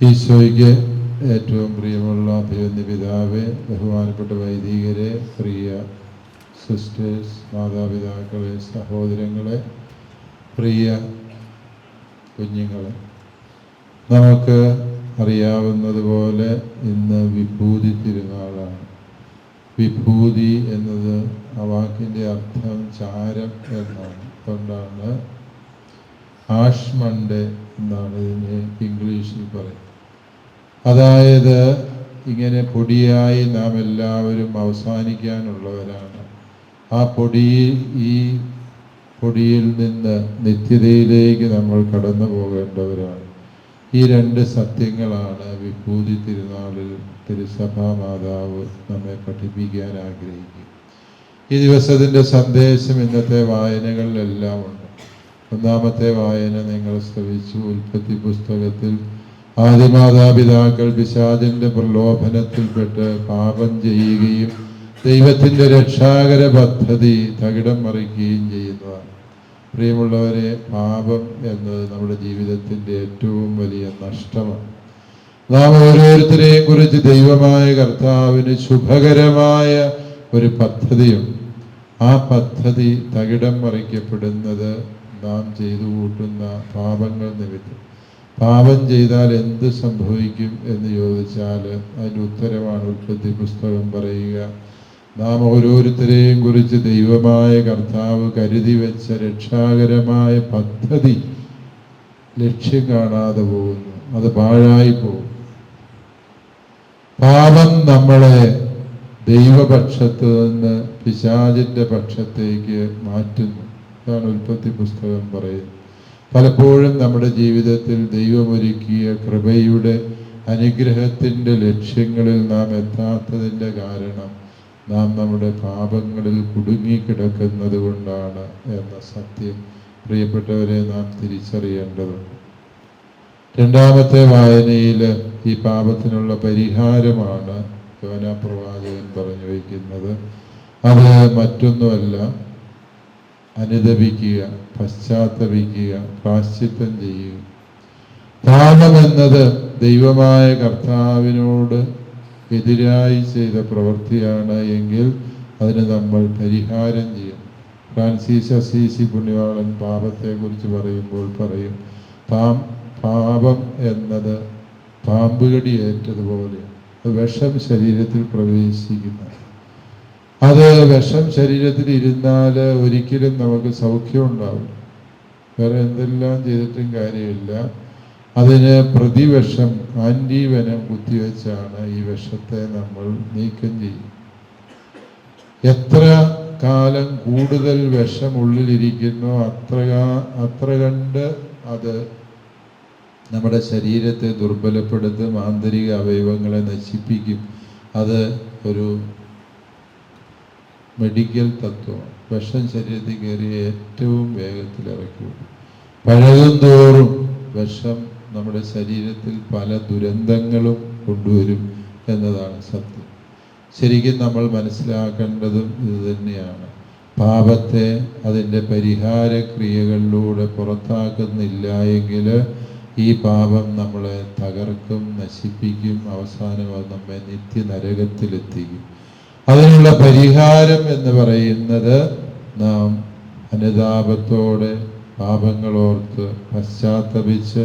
ഈശോയ്ക്ക് ഏറ്റവും പ്രിയമുള്ള ദൈവനിപിതാവെ ബഹുമാനപ്പെട്ട വൈദികരെ പ്രിയ സിസ്റ്റേഴ്സ് മാതാപിതാക്കളെ സഹോദരങ്ങളെ പ്രിയ കുഞ്ഞുങ്ങളെ. നമുക്ക് അറിയാവുന്നതുപോലെ ഇന്ന് വിഭൂതി തിരുനാളാണ്. വിഭൂതി എന്നത് ആ വാക്കിന്റെ അർത്ഥം ചാരം എന്നാണ്. അതുകൊണ്ടാണ് ആഷ് മൺഡേ എന്നാണ് ഇതിനെ ഇംഗ്ലീഷിൽ പറയുന്നത്. അതായത് ഇങ്ങനെ പൊടിയായി നാം എല്ലാവരും അവസാനിക്കാനുള്ളവരാണ്. ആ പൊടിയിൽ ഈ പൊടിയിൽ നിന്ന് നിത്യതയിലേക്ക് നമ്മൾ കടന്നു പോകേണ്ടവരാണ്. ഈ രണ്ട് സത്യങ്ങളാണ് വിഭൂതി തിരുനാളിൽ തിരുസഭാ മാതാവ് നമ്മെ പഠിപ്പിക്കാൻ ആഗ്രഹിക്കും ഈ ദിവസത്തിന്റെ സന്ദേശം ഇന്നത്തെ വായനകളിലെല്ലാം ഉണ്ട്. ഒന്നാമത്തെ വായന നിങ്ങൾ ശ്രവിച്ചു. ഉൽപ്പത്തി പുസ്തകത്തിൽ ആദിമാതാപിതാക്കൾ പിശാചിന്റെ പ്രലോഭനത്തിൽപ്പെട്ട് പാപം ചെയ്യുകയും ദൈവത്തിന്റെ രക്ഷാകര പദ്ധതി തകിടം മറിക്കുകയും ചെയ്യുന്നതാണ്. പ്രിയമുള്ളവരെ പാപം എന്നത് നമ്മുടെ ജീവിതത്തിന്റെ ഏറ്റവും വലിയ നഷ്ടമാണ്. നാം ഓരോരുത്തരെയും കുറിച്ച് ദൈവമായ കർത്താവിന് ശുഭകരമായ ഒരു പദ്ധതിയുണ്ട്. ആ പദ്ധതി തകിടം മറിക്കപ്പെടുന്നത് നാം ചെയ്തു കൂട്ടുന്ന പാപങ്ങൾ നിമിത്തം. പാപം ചെയ്താൽ എന്ത് സംഭവിക്കും എന്ന് ചോദിച്ചാൽ അതിന്റെ ഉത്തരമാണ് ഉൽപ്പത്തി പുസ്തകം പറയുക. നാം ഓരോരുത്തരെയും കുറിച്ച് ദൈവമായ കർത്താവ് കരുതി വെച്ച രക്ഷാകരമായ പദ്ധതി ലക്ഷ്യം കാണാതെ പോകുന്നു. അത് പാഴായി പോകും പാപം നമ്മളെ ദൈവപക്ഷത്ത് നിന്ന് പിശാചിന്റെ പക്ഷത്തേക്ക് മാറ്റുന്നു. ഇതാണ് ഉൽപ്പത്തി പുസ്തകം പറയുന്നത് പലപ്പോഴും നമ്മുടെ ജീവിതത്തിൽ ദൈവമൊരുക്കിയ കൃപയുടെ അനുഗ്രഹത്തിന്റെ ലക്ഷ്യങ്ങളിൽ നാം എത്താത്തതിന്റെ കാരണം നാം നമ്മുടെ പാപങ്ങളിൽ കുടുങ്ങിക്കിടക്കുന്നത് കൊണ്ടാണ് എന്ന സത്യം പ്രിയപ്പെട്ടവരെ നാം തിരിച്ചറിയേണ്ടതുണ്ട്. രണ്ടാമത്തെ വായനയിൽ ഈ പാപത്തിനുള്ള പരിഹാരമാണ് യോന പ്രവാചകൻ പറഞ്ഞു വയ്ക്കുന്നത്. അത് മറ്റൊന്നുമല്ല അനുദപിക്കുക പശ്ചാത്തപിക്കുക പ്രാശ്ചിത്തം ചെയ്യുക. പാപം എന്നത് ദൈവമായ കർത്താവിനോട് എതിരായി ചെയ്ത പ്രവൃത്തിയാണ് എങ്കിൽ അതിന് നമ്മൾ പരിഹാരം ചെയ്യും ഫ്രാൻസിസ് അസീസി പുണ്യവാളൻ പാപത്തെക്കുറിച്ച് പറയുമ്പോൾ പറയും പാം പാപം എന്നത് പാമ്പുകടി ഏറ്റതുപോലെ വിഷം ശരീരത്തിൽ പ്രവേശിക്കുന്ന അത് വിഷം ശരീരത്തിൽ ഇരുന്നാൽ ഒരിക്കലും നമുക്ക് സൗഖ്യം ഉണ്ടാവും വേറെ എന്തെല്ലാം ചെയ്തിട്ടും കാര്യമില്ല. അതിന് പ്രതിവിഷം ആന്റിവനം കുത്തിവെച്ചാണ് ഈ വിഷത്തെ നമ്മൾ നീക്കം ചെയ്യും എത്ര കാലം കൂടുതൽ വിഷം ഉള്ളിലിരിക്കുന്നു അത്ര അത്ര കണ്ട് അത് നമ്മുടെ ശരീരത്തെ ദുർബലപ്പെടുത്തും ആന്തരിക അവയവങ്ങളെ നശിപ്പിക്കും. അത് ഒരു മെഡിക്കൽ തത്വമാണ്. വിഷം ശരീരത്തിൽ കയറി ഏറ്റവും വേഗത്തിൽ ഇറക്കി വിടും പഴകും തോറും വിഷം നമ്മുടെ ശരീരത്തിൽ പല ദുരന്തങ്ങളും കൊണ്ടുവരും എന്നതാണ് സത്യം. ശരിക്കും നമ്മൾ മനസ്സിലാക്കേണ്ടതും ഇത് തന്നെയാണ്. പാപത്തെ അതിന്റെ പരിഹാര ക്രിയകളിലൂടെ പുറത്താക്കുന്നില്ല എങ്കിൽ ഈ പാപം നമ്മളെ തകർക്കും നശിപ്പിക്കും അവസാനം അത് നമ്മെ നിത്യ നരകത്തിലെത്തിക്കും അതിനുള്ള പരിഹാരം എന്ന് പറയുന്നത് നാം അനുതാപത്തോടെ പാപങ്ങളോർത്ത് പശ്ചാത്തപിച്ച്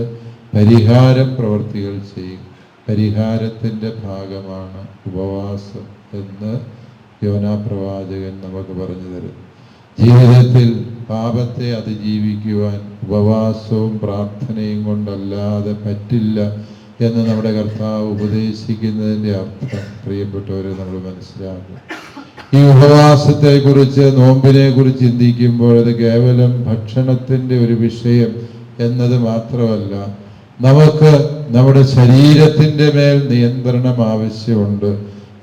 പരിഹാര പ്രവർത്തികൾ ചെയ്യും. പരിഹാരത്തിന്റെ ഭാഗമാണ് ഉപവാസം എന്ന് യോനാ പ്രവാചകൻ നമുക്ക് പറഞ്ഞു തരുന്നു ജീവിതത്തിൽ പാപത്തെ അതിജീവിക്കുവാൻ ഉപവാസവും പ്രാർത്ഥനയും കൊണ്ടല്ലാതെ പറ്റില്ല എന്ന് നമ്മുടെ കർത്താവ് ഉപദേശിക്കുന്നതിന്റെ അർത്ഥം പ്രിയപ്പെട്ടവരെ നമ്മൾ മനസ്സിലാക്കും. ഈ ഉപവാസത്തെ കുറിച്ച് നോമ്പിനെ കുറിച്ച് ചിന്തിക്കുമ്പോൾ അത് കേവലം ഭക്ഷണത്തിന്റെ ഒരു വിഷയം എന്നത് മാത്രമല്ല നമുക്ക് നമ്മുടെ ശരീരത്തിന്റെ മേൽ നിയന്ത്രണം ആവശ്യമുണ്ട്.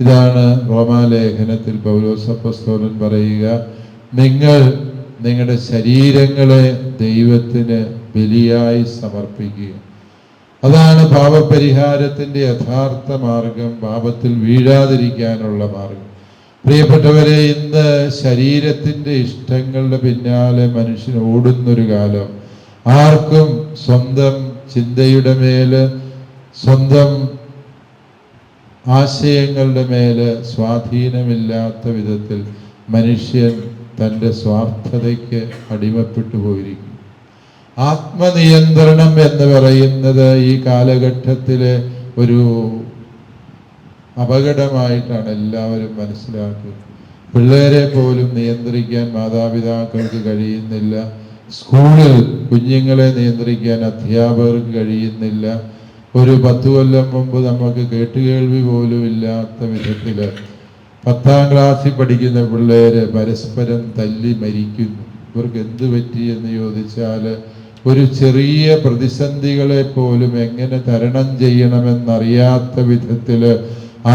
ഇതാണ് റോമാലേഖനത്തിൽ പൗലോസപ്പസ്തോലൻ പറയുക നിങ്ങൾ നിങ്ങളുടെ ശരീരങ്ങളെ ദൈവത്തിന് ബലിയായി സമർപ്പിക്കുക. അതാണ് പാപപരിഹാരത്തിന്റെ യഥാർത്ഥ മാർഗം പാപത്തിൽ വീഴാതിരിക്കാനുള്ള മാർഗം. പ്രിയപ്പെട്ടവരെ ഇന്ന് ശരീരത്തിന്റെ ഇഷ്ടങ്ങളുടെ പിന്നാലെ മനുഷ്യൻ ഓടുന്നൊരു കാലം. ആർക്കും സ്വന്തം ചിന്തയുടെ മേൽ സ്വന്തം ആശയങ്ങളുടെ മേൽ സ്വാധീനമില്ലാത്ത വിധത്തിൽ മനുഷ്യൻ തന്റെ സ്വാർത്ഥതയ്ക്ക് അടിമപ്പെട്ടു പോയിരിക്കും ആത്മനിയന്ത്രണം എന്ന് പറയുന്നത് ഈ കാലഘട്ടത്തിലെ ഒരു അപകടമായിട്ടാണ് എല്ലാവരും മനസ്സിലാക്കുന്നത് പിള്ളേരെ പോലും നിയന്ത്രിക്കാൻ മാതാപിതാക്കൾക്ക് കഴിയുന്നില്ല. സ്കൂളിൽ കുഞ്ഞുങ്ങളെ നിയന്ത്രിക്കാൻ അധ്യാപകർക്ക് കഴിയുന്നില്ല. ഒരു പത്ത് കൊല്ലം മുമ്പ് നമുക്ക് കേട്ടുകേൾവി പോലും ഇല്ലാത്ത വിധത്തിൽ പത്താം ക്ലാസ്സിൽ പഠിക്കുന്ന പിള്ളേര് പരസ്പരം തല്ലി മരിക്കുന്നു. ഇവർക്ക് എന്ത് പറ്റി എന്ന് ചോദിച്ചാൽ ഒരു ചെറിയ പ്രതിസന്ധികളെ പോലും എങ്ങനെ തരണം ചെയ്യണമെന്നറിയാത്ത വിധത്തിൽ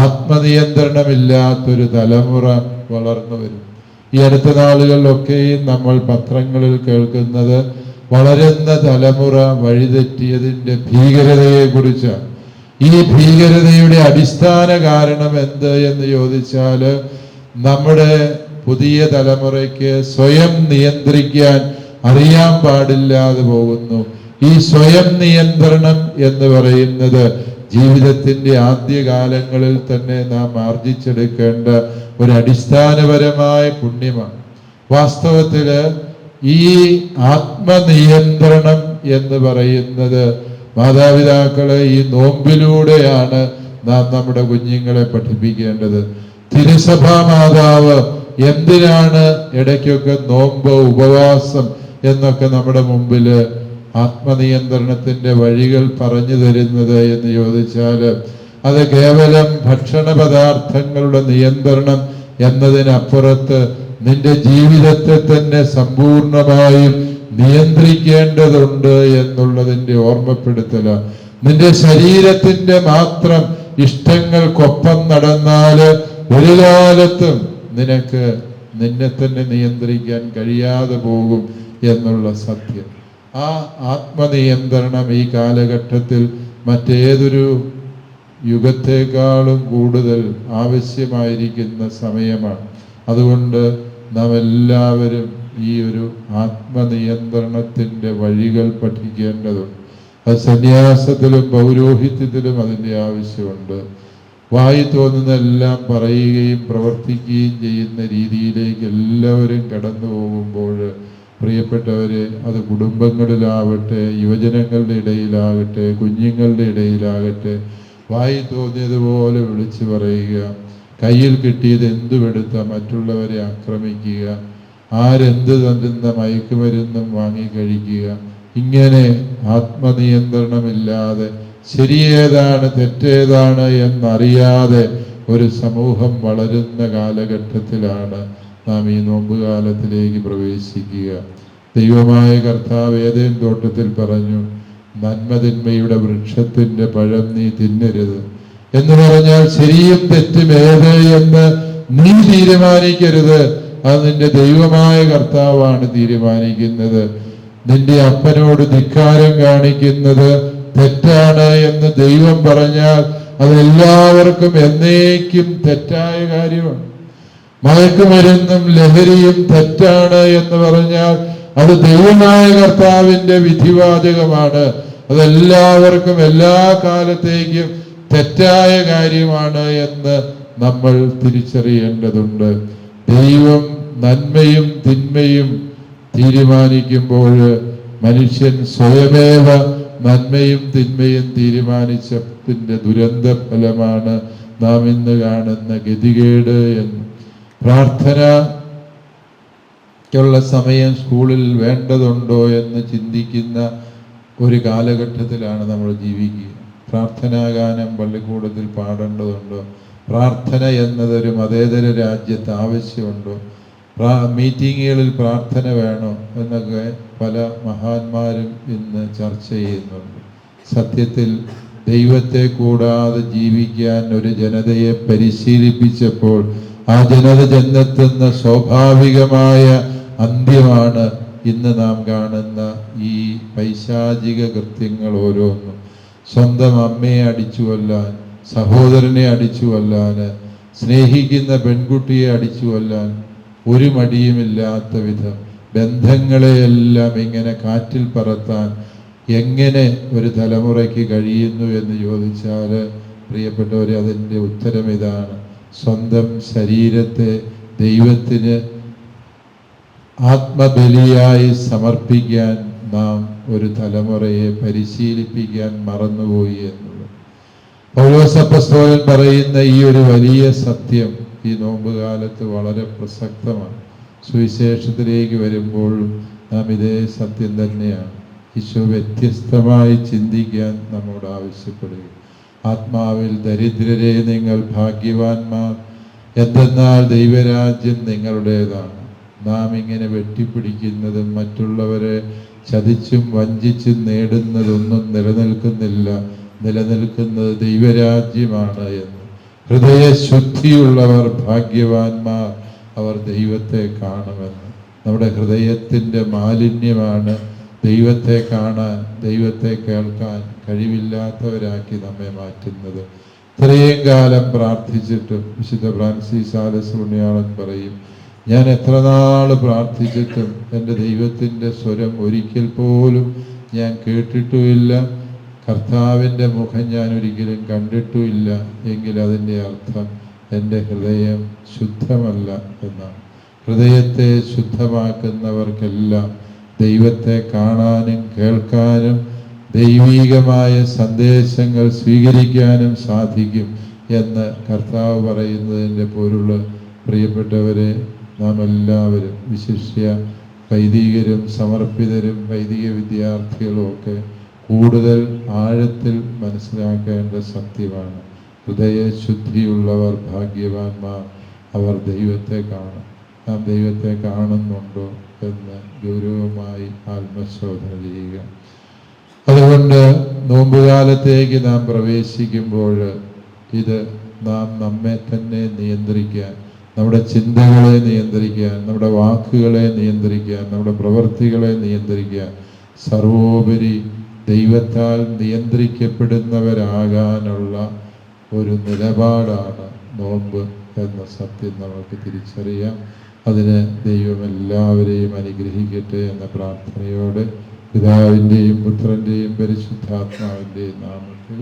ആത്മനിയന്ത്രണമില്ലാത്തൊരു തലമുറ വളർന്നു വരും. ഈ അടുത്ത നാളുകളിലൊക്കെയും നമ്മൾ പത്രങ്ങളിൽ കേൾക്കുന്നത് വളരുന്ന തലമുറ വഴിതെറ്റിയതിന്റെ ഭീകരതയെ കുറിച്ചാണ്. ഈ ഭീകരതയുടെ അടിസ്ഥാന കാരണം എന്ത് എന്ന് ചോദിച്ചാൽ നമ്മുടെ പുതിയ തലമുറയ്ക്ക് സ്വയം നിയന്ത്രിക്കാൻ അറിയാൻ പാടില്ലാതെ പോകുന്നു. ഈ സ്വയം നിയന്ത്രണം എന്ന് പറയുന്നത് ജീവിതത്തിന്റെ ആദ്യകാലങ്ങളിൽ തന്നെ നാം ആർജിച്ചെടുക്കേണ്ട ഒരു അടിസ്ഥാനപരമായ പുണ്യമാണ്. വാസ്തവത്തിൽ ഈ ആത്മനിയന്ത്രണം എന്ന് പറയുന്നത് മാതാപിതാക്കളെ ഈ നോമ്പിലൂടെയാണ് നാം നമ്മുടെ കുഞ്ഞുങ്ങളെ പഠിപ്പിക്കേണ്ടത്. തിരുസഭാ മാതാവ് എന്തിനാണ് ഇടയ്ക്കൊക്കെ നോമ്പ് ഉപവാസം എന്നൊക്കെ നമ്മുടെ മുമ്പിൽ ആത്മനിയന്ത്രണത്തിന്റെ വഴികൾ പറഞ്ഞു തരുന്നത് എന്ന് ചോദിച്ചാൽ അത് കേവലം ഭക്ഷണ പദാർത്ഥങ്ങളുടെ നിയന്ത്രണം എന്നതിനപ്പുറത്ത് നിന്റെ ജീവിതത്തെ തന്നെ സമ്പൂർണമായും നിയന്ത്രിക്കേണ്ടതുണ്ട് എന്നുള്ളതിന്റെ ഓർമ്മപ്പെടുത്തല. നിന്റെ ശരീരത്തിന്റെ മാത്രം ഇഷ്ടങ്ങൾക്കൊപ്പം നടന്നാൽ ഒരു കാലത്തും നിനക്ക് നിന്നെ തന്നെ നിയന്ത്രിക്കാൻ കഴിയാതെ പോകും എന്നുള്ള സത്യം. ആ ആത്മനിയന്ത്രണം ഈ കാലഘട്ടത്തിൽ മറ്റേതൊരു യുഗത്തെക്കാളും കൂടുതൽ ആവശ്യമായിരിക്കുന്ന സമയമാണ്. അതുകൊണ്ട് നാം എല്ലാവരും ഈ ഒരു ആത്മനിയന്ത്രണത്തിന്റെ വഴികൾ പഠിക്കേണ്ടതുണ്ട്. അത് സന്യാസത്തിലും പൗരോഹിത്യത്തിലും അതിന്റെ ആവശ്യമുണ്ട്. വായി തോന്നുന്നതെല്ലാം പറയുകയും പ്രവർത്തിക്കുകയും ചെയ്യുന്ന രീതിയിലേക്ക് എല്ലാവരും കടന്നു പോകുമ്പോൾ പ്രിയപ്പെട്ടവരെ അത് കുടുംബങ്ങളിലാവട്ടെ യുവജനങ്ങളുടെ ഇടയിലാകട്ടെ കുഞ്ഞുങ്ങളുടെ ഇടയിലാകട്ടെ വായി തോന്നിയതുപോലെ വിളിച്ചു പറയുക കയ്യിൽ കിട്ടിയത് എന്തുമെടുത്ത മറ്റുള്ളവരെ ആക്രമിക്കുക ആരെന്ത് തന്നുന്ന മയക്കുമരുന്നും വാങ്ങി കഴിക്കുക ഇങ്ങനെ ആത്മനിയന്ത്രണമില്ലാതെ ശരിയേതാണ് തെറ്റേതാണ് എന്നറിയാതെ ഒരു സമൂഹം വളരുന്ന കാലഘട്ടത്തിലാണ് നാം ഈ നോമ്പുകാലത്തിലേക്ക് പ്രവേശിക്കുക. ദൈവമായ കർത്താവ് ഏതെങ്കിലും തോട്ടത്തിൽ പറഞ്ഞു നന്മതിന്മയുടെ വൃക്ഷത്തിന്റെ പഴം നീ തിന്നരുത്. എന്ന് പറഞ്ഞാൽ ശരിയും തെറ്റും ഏത് എന്ന് നീ തീരുമാനിക്കരുത്. അത് നിന്റെ ദൈവമായ കർത്താവാണ് തീരുമാനിക്കുന്നത്. നിന്റെ അപ്പനോട് ധിക്കാരം കാണിക്കുന്നത് തെറ്റാണ് എന്ന് ദൈവം പറഞ്ഞാൽ അതെല്ലാവർക്കും എന്നേക്കും തെറ്റായ കാര്യമാണ്. മയക്കുമരുന്നും ലഹരിയും തെറ്റാണ് എന്ന് പറഞ്ഞാൽ അത് ദൈവമായ കർത്താവിന്റെ വിധിവാചകമാണ്. അതെല്ലാവർക്കും എല്ലാ കാലത്തേക്കും തെറ്റായ കാര്യമാണ് എന്ന് നമ്മൾ തിരിച്ചറിയേണ്ടതുണ്ട്. ദൈവം നന്മയും തിന്മയും തീരുമാനിക്കുമ്പോൾ മനുഷ്യൻ സ്വയമേവ നന്മയും തിന്മയും തീരുമാനിച്ചതിന്റെ ദുരന്ത ഫലമാണ് നാം ഇന്ന് കാണുന്ന ഗതികേട് എന്ന്. പ്രാർത്ഥന ുള്ള സമയം സ്കൂളിൽ വേണ്ടതുണ്ടോ എന്ന് ചിന്തിക്കുന്ന ഒരു കാലഘട്ടത്തിലാണ് നമ്മൾ ജീവിക്കുക. പ്രാർത്ഥനാഗാനം പള്ളിക്കൂടത്തിൽ പാടേണ്ടതുണ്ടോ? പ്രാർത്ഥന എന്നതൊരു മതേതര രാജ്യത്ത് ആവശ്യമുണ്ടോ? പ്രാ മീറ്റിങ്ങുകളിൽ പ്രാർത്ഥന വേണോ? എന്നൊക്കെ പല മഹാന്മാരും ഇന്ന് ചർച്ച ചെയ്യുന്നുണ്ട്. സത്യത്തിൽ ദൈവത്തെ കൂടാതെ ജീവിക്കാൻ ഒരു ജനതയെ പരിശീലിപ്പിച്ചപ്പോൾ ആ ജനത ചെന്നെത്തുന്ന സ്വാഭാവികമായ അന്ത്യമാണ് ഇന്ന് നാം കാണുന്ന ഈ പൈശാചിക കൃത്യങ്ങൾ ഓരോന്നും. സ്വന്തം അമ്മയെ അടിച്ചു കൊല്ലാൻ സഹോദരനെ അടിച്ചു കൊല്ലാൻ സ്നേഹിക്കുന്ന പെൺകുട്ടിയെ അടിച്ചു കൊല്ലാൻ ഒരു മടിയുമില്ലാത്ത വിധം ബന്ധങ്ങളെയെല്ലാം ഇങ്ങനെ കാറ്റിൽ പറത്താൻ എങ്ങനെ ഒരു തലമുറയ്ക്ക് കഴിയുന്നു എന്ന് ചോദിച്ചാൽ പ്രിയപ്പെട്ടവരെ അതിന്റെ ഉത്തരം ഇതാണ്. സ്വന്തം ശരീരത്തെ ദൈവത്തിന് ആത്മബലിയായി സമർപ്പിക്കാൻ നാം ഒരു തലമുറയെ പരിശീലിപ്പിക്കാൻ മറന്നുപോയി എന്നുള്ളത്. പൗലോസപ്പസ്തോലൻ പറയുന്ന ഈ ഒരു വലിയ സത്യം ഈ നോമ്പുകാലത്ത് വളരെ പ്രസക്തമാണ്. സുവിശേഷത്തിലേക്ക് വരുമ്പോഴും നാം ഇതേ സത്യം തന്നെയാണ്. ഈശോ വ്യത്യസ്തമായി ചിന്തിക്കാൻ നമ്മോട് ആവശ്യപ്പെടുക ആത്മാവിൽ ദരിദ്രരെ നിങ്ങൾ ഭാഗ്യവാന്മാർ. എന്തെന്നാൽ ദൈവരാജ്യം നിങ്ങളുടേതാണ്. നാം ഇങ്ങനെ വെട്ടിപ്പിടിക്കുന്നതും മറ്റുള്ളവരെ ചതിച്ചും വഞ്ചിച്ചും നേടുന്നതൊന്നും നിലനിൽക്കുന്നില്ല. നിലനിൽക്കുന്നത് ദൈവരാജ്യമാണ് എന്ന്. ഹൃദയശുദ്ധിയുള്ളവർ ഭാഗ്യവാന്മാർ. അവർ ദൈവത്തെ കാണുമെന്ന്. നമ്മുടെ ഹൃദയത്തിന്റെ മാലിന്യമാണ് ദൈവത്തെ കാണാൻ ദൈവത്തെ കേൾക്കാൻ കഴിവില്ലാത്തവരാക്കി നമ്മെ മാറ്റുന്നത്. ഇത്രയും കാലം പ്രാർത്ഥിച്ചിട്ടും വിശുദ്ധ ഫ്രാൻസിസ് ആലസ് പുണ്യാളൻ പറയും ഞാൻ എത്ര നാൾ പ്രാർത്ഥിച്ചിട്ടും എന്റെ ദൈവത്തിന്റെ സ്വരം ഒരിക്കൽ പോലും ഞാൻ കേട്ടിട്ടുമില്ല. കർത്താവിന്റെ മുഖം ഞാൻ ഒരിക്കലും കണ്ടിട്ടുമില്ല. എങ്കിൽ അതിന്റെ അർത്ഥം എന്റെ ഹൃദയം ശുദ്ധമല്ല എന്നാണ്. ഹൃദയത്തെ ശുദ്ധമാക്കുന്നവർക്കെല്ലാം ദൈവത്തെ കാണാനും കേൾക്കാനും ദൈവീകമായ സന്ദേശങ്ങൾ സ്വീകരിക്കാനും സാധിക്കും എന്ന് കർത്താവ് പറയുന്നതിന്റെ പോലുള്ള പ്രിയപ്പെട്ടവരെ നാം എല്ലാവരും വിശിഷ്യ വൈദികരും സമർപ്പിതരും വൈദിക വിദ്യാർത്ഥികളും ഒക്കെ കൂടുതൽ ആഴത്തിൽ മനസ്സിലാക്കേണ്ട സത്യമാണ്. ഹൃദയശുദ്ധിയുള്ളവർ ഭാഗ്യവാന്മാർ അവർ ദൈവത്തെ കാണും. നാം ദൈവത്തെ കാണുന്നുണ്ടോ എന്ന് ഗൗരവമായി ആത്മശോധന ചെയ്യുക. അതുകൊണ്ട് നോമ്പുകാലത്തേക്ക് നാം പ്രവേശിക്കുമ്പോൾ ഇത് നാം നമ്മെ തന്നെ നിയന്ത്രിക്കാൻ നമ്മുടെ ചിന്തകളെ നിയന്ത്രിക്കാൻ നമ്മുടെ വാക്കുകളെ നിയന്ത്രിക്കാൻ നമ്മുടെ പ്രവൃത്തികളെ നിയന്ത്രിക്കാൻ സർവോപരി ദൈവത്താൽ നിയന്ത്രിക്കപ്പെടുന്നവരാകാനുള്ള ഒരു നിലപാടാണ് നോമ്പ് എന്ന സത്യം നമുക്ക് തിരിച്ചറിയാം. അതിന് ദൈവം എല്ലാവരെയും അനുഗ്രഹിക്കട്ടെ എന്ന പ്രാർത്ഥനയോടെ പിതാവിന്റെയും പുത്രന്റെയും പരിശുദ്ധാത്മാവിന്റെയും നാമത്തിൽ